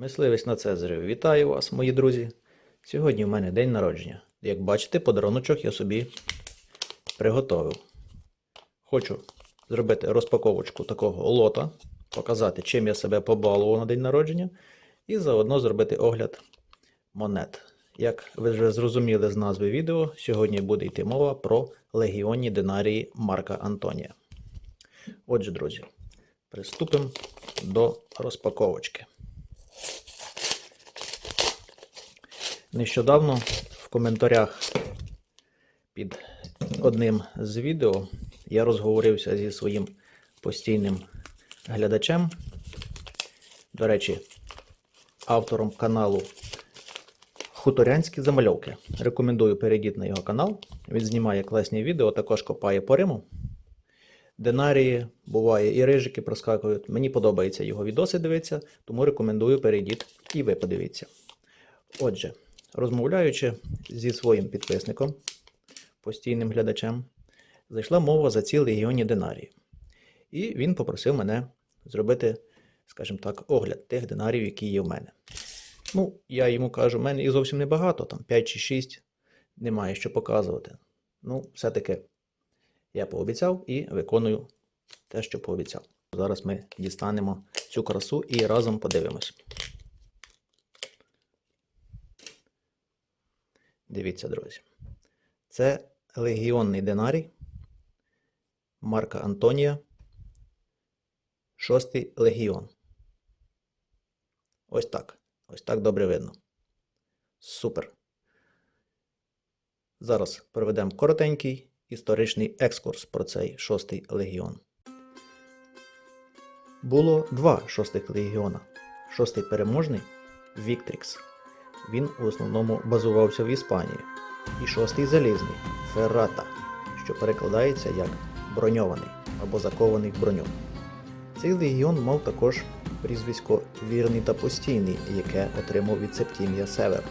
Мисливець на Цезарів, вітаю вас, мої друзі. Сьогодні в мене день народження. Як бачите, подаруночок я собі приготовив. Хочу зробити розпаковочку такого лота, показати, чим я себе побалував на день народження, і заодно зробити огляд монет. Як ви вже зрозуміли з назви відео, сьогодні буде йти мова про легіонні динарії Марка Антонія. Отже, друзі, приступимо до розпаковочки. Нещодавно в коментарях під одним з відео я розговорився зі своїм постійним глядачем. До речі, автором каналу Хуторянські замальовки. Рекомендую перейдіть на його канал. Він знімає класні відео, також копає по Риму. Динарії, буває, і рижики проскакують. Мені подобається його відоси дивитися, тому рекомендую перейдіть і ви подивіться. Отже, розмовляючи зі своїм підписником, постійним глядачем, зайшла мова за ці легіонні динарії. І він попросив мене зробити, скажімо так, огляд тих динарів, які є в мене. Ну, я йому кажу, в мене їх зовсім небагато, там 5 чи 6, немає що показувати. Ну, все-таки я пообіцяв і виконую те, що пообіцяв. Зараз ми дістанемо цю красу і разом подивимось. Дивіться, друзі. Це легіонний динарій Марка Антонія. Шостий легіон. Ось так. Ось так добре видно. Супер. Зараз проведемо коротенький історичний екскурс про цей шостий легіон. Було два шостих легіона. Шостий переможний Віктрікс. Він в основному базувався в Іспанії. І шостий залізний Феррата, що перекладається як броньований або закований в броню. Цей легіон мав також прізвисько вірний та постійний, яке отримав від Септімія Север.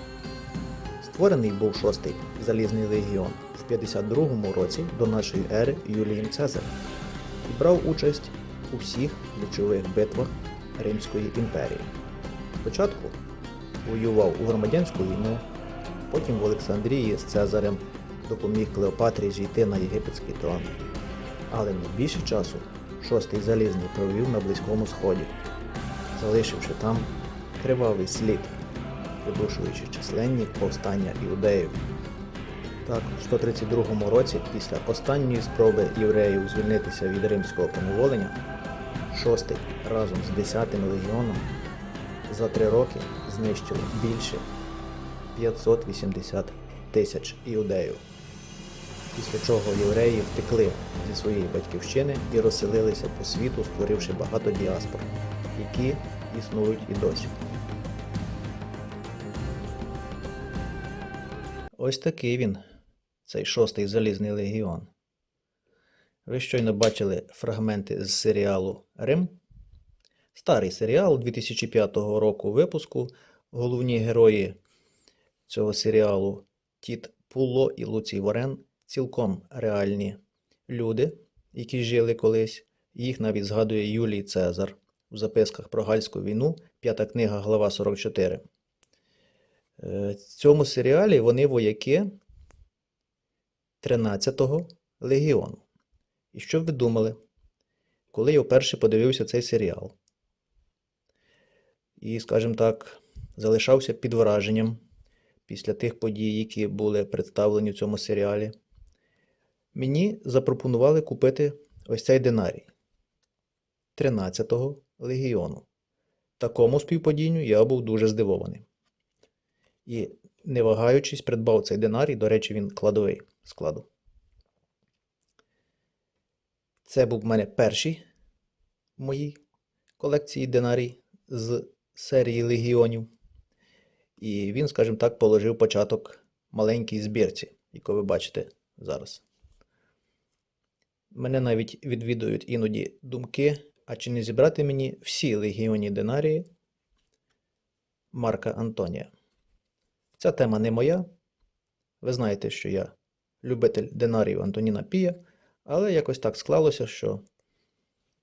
Створений був шостий залізний легіон в 52 році до нашої ери Юлієм Цезарем і брав участь у всіх ключових битвах Римської імперії. Спочатку воював у громадянську війну, потім в Олександрії з Цезарем допоміг Клеопатрі зійти на єгипетський трон. Але найбільше часу шостий залізний провів на Близькому Сході, залишивши там кривавий слід, придушуючи численні повстання іудеїв. Так, в 132 році, після останньої спроби євреїв звільнитися від римського поневолення, шостий разом з 10-м легіоном за три роки знищили більше 580 тисяч іудеїв. Після чого євреї втекли зі своєї батьківщини і розселилися по світу, створивши багато діаспор, які існують і досі. Ось такий він, цей шостий залізний легіон. Ви щойно бачили фрагменти з серіалу Рим. Старий серіал 2005 року випуску. Головні герої цього серіалу Тіт Пуло і Луцій Ворен цілком реальні люди, які жили колись. Їх навіть згадує Юлій Цезар в записках про Гальську війну, п'ята книга, глава 44. Е, В цьому серіалі вони вояки 13-го легіону. І що б ви думали, коли я вперше подивився цей серіал? І, скажімо так, залишався під враженням після тих подій, які були представлені в цьому серіалі. Мені запропонували купити ось цей динарій 13-го легіону. Такому співпадінню я був дуже здивований. І, не вагаючись, придбав цей динарій, до речі, він кладовий складу. Це був в мене перший в моїй колекції динарій з серії легіонів. І він, скажімо так, положив початок маленькій збірці, яку ви бачите зараз. Мене навіть відвідують іноді думки, а чи не зібрати мені всі легіонні динарії Марка Антонія. Ця тема не моя. Ви знаєте, що я любитель динарів Антоніна Пія, але якось так склалося, що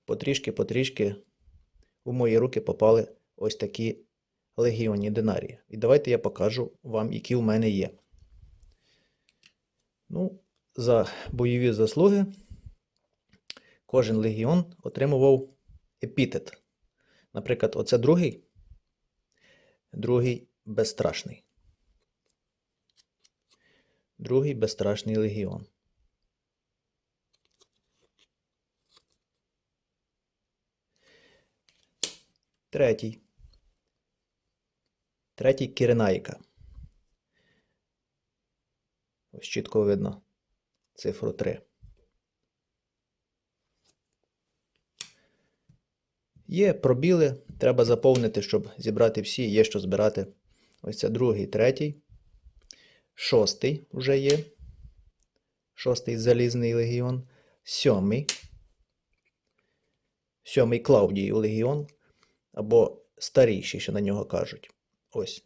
потрішки-потрішки у мої руки попали ось такі легіонні динарії. І давайте я покажу вам, які в мене є. Ну, за бойові заслуги кожен легіон отримував епітет. Наприклад, оце другий, другий безстрашний. Другий безстрашний легіон. Третій. Третій Киренаїка. Ось чітко видно цифру 3. Є пробіли, треба заповнити, щоб зібрати всі, є що збирати. Ось це другий, третій. Шостий вже є. Шостий залізний легіон. Сьомий. Сьомий Клаудій легіон. Або старіший, що на нього кажуть. Ось.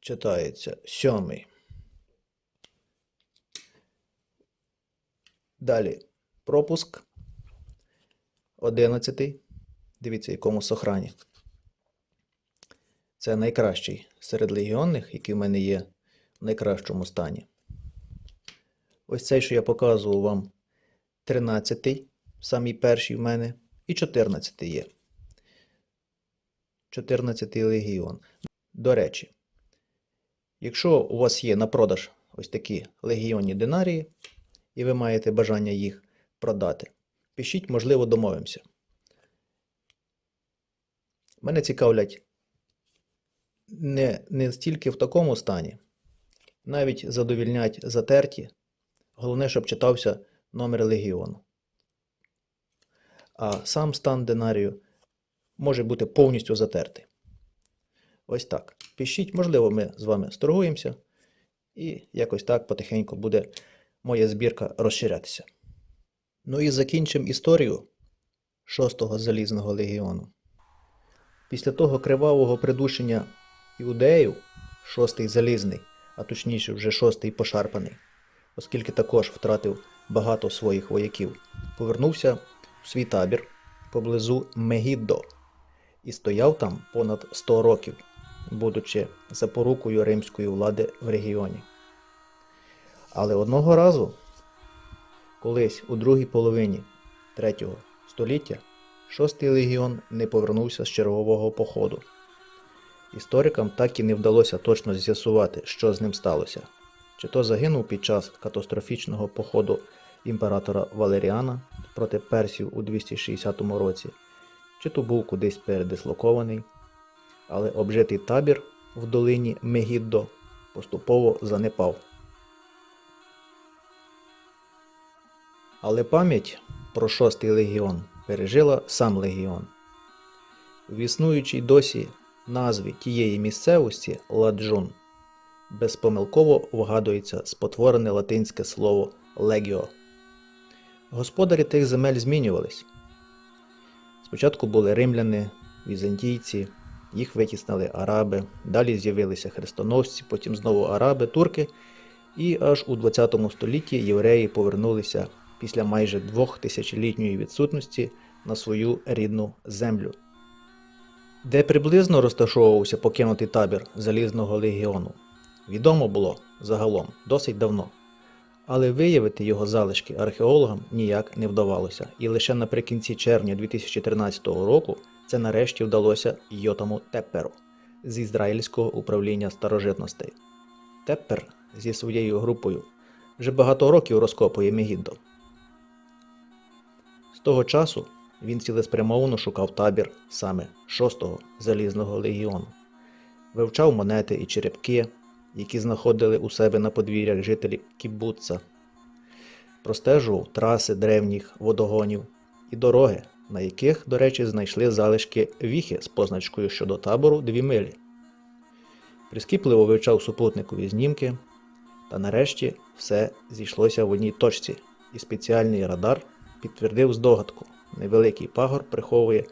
Читається сьомий. Далі пропуск. Одинадцятий. Дивіться, якому сохрані. Це найкращий серед легіонних, які в мене є в найкращому стані. Ось цей, що я показував вам, 13-й, самий перший в мене, і 14-й є. 14-й легіон. До речі, якщо у вас є на продаж ось такі легіонні динарії, і ви маєте бажання їх продати, пишіть, можливо, домовимося. Мене цікавлять не, не стільки в такому стані, навіть задовільнять затерті. Головне, щоб читався номер легіону. А сам стан динарію може бути повністю затертий. Ось так. Пишіть, можливо, ми з вами сторгуємося, і якось так потихеньку буде моя збірка розширятися. Ну і закінчимо історію 6-го залізного легіону. Після того кривавого придушення іудеїв, шостий залізний, а точніше вже шостий пошарпаний, оскільки також втратив багато своїх вояків, повернувся в свій табір поблизу Мегіддо і стояв там понад 100 років, будучи запорукою римської влади в регіоні. Але одного разу, колись у другій половині 3 століття, Шостий легіон не повернувся з чергового походу. Історикам так і не вдалося точно з'ясувати, що з ним сталося. Чи то загинув під час катастрофічного походу імператора Валеріана проти персів у 260 році, чи то був кудись передислокований, але обжитий табір в долині Мегіддо поступово занепав. Але пам'ять про шостий легіон пережила сам легіон. В існуючій досі назві тієї місцевості ладжун безпомилково вгадується спотворене латинське слово легіо. Господарі тих земель змінювались. Спочатку були римляни, візантійці, їх витіснили араби, далі з'явилися хрестоносці, потім знову араби, турки, і аж у 20 столітті євреї повернулися після майже двох тисячолітньої відсутності на свою рідну землю. Де приблизно розташовувався покинутий табір Залізного легіону, відомо було загалом досить давно, але виявити його залишки археологам ніяк не вдавалося, і лише наприкінці червня 2013 року це нарешті вдалося Йотаму Тепперу з ізраїльського управління старожитностей. Теппер зі своєю групою вже багато років розкопує Мегіддо. З того часу він цілеспрямовано шукав табір саме 6-го залізного легіону, вивчав монети і черепки, які знаходили у себе на подвір'ях жителі Кібуца, простежував траси древніх водогонів і дороги, на яких, до речі, знайшли залишки віхи з позначкою щодо табору дві милі. Прискіпливо вивчав супутникові знімки, та нарешті все зійшлося в одній точці, і спеціальний радар підтвердив здогадку. Невеликий пагор приховує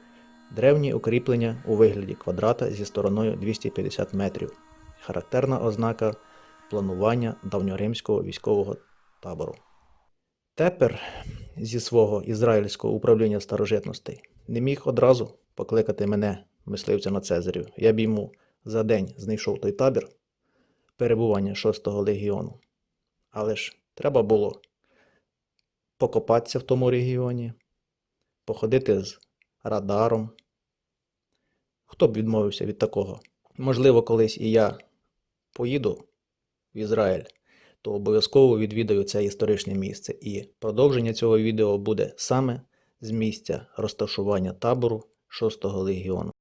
древні укріплення у вигляді квадрата зі стороною 250 метрів. Характерна ознака планування давньоримського військового табору. Тепер зі свого ізраїльського управління старожитностей не міг одразу покликати мене, мисливця на Цезарів. Я б йому за день знайшов той табір перебування 6-го легіону. Але ж треба було покопатися в тому регіоні, походити з радаром. Хто б відмовився від такого? Можливо, колись і я поїду в Ізраїль, то обов'язково відвідаю це історичне місце. І продовження цього відео буде саме з місця розташування табору 6-го легіону.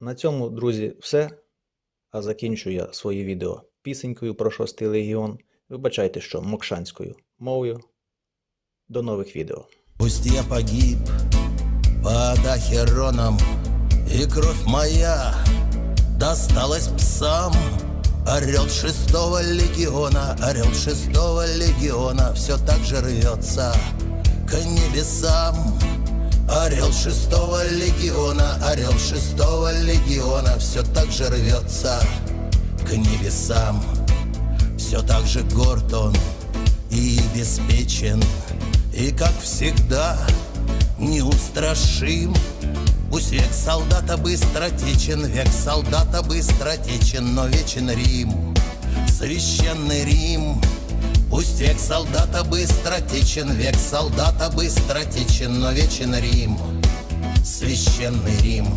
На цьому, друзі, все. А закінчую я своє відео пісенькою про 6-й легіон. Вибачайте, що мокшанською мовою. До нових відео. Пусть я погиб под Ахероном, И кровь моя досталась псам. Орел шестого легиона, орел шестого легиона Все так же рвется к небесам. Орел шестого легиона, орел шестого легиона Все так же рвется к небесам. Все так же горд он и беспечен, И как всегда неустрашим. Пусть век солдата быстро течен, век солдата быстро течен, но вечен Рим, священный Рим. Пусть век солдата быстро течен, век солдата быстро течен, но вечен Рим, священный Рим.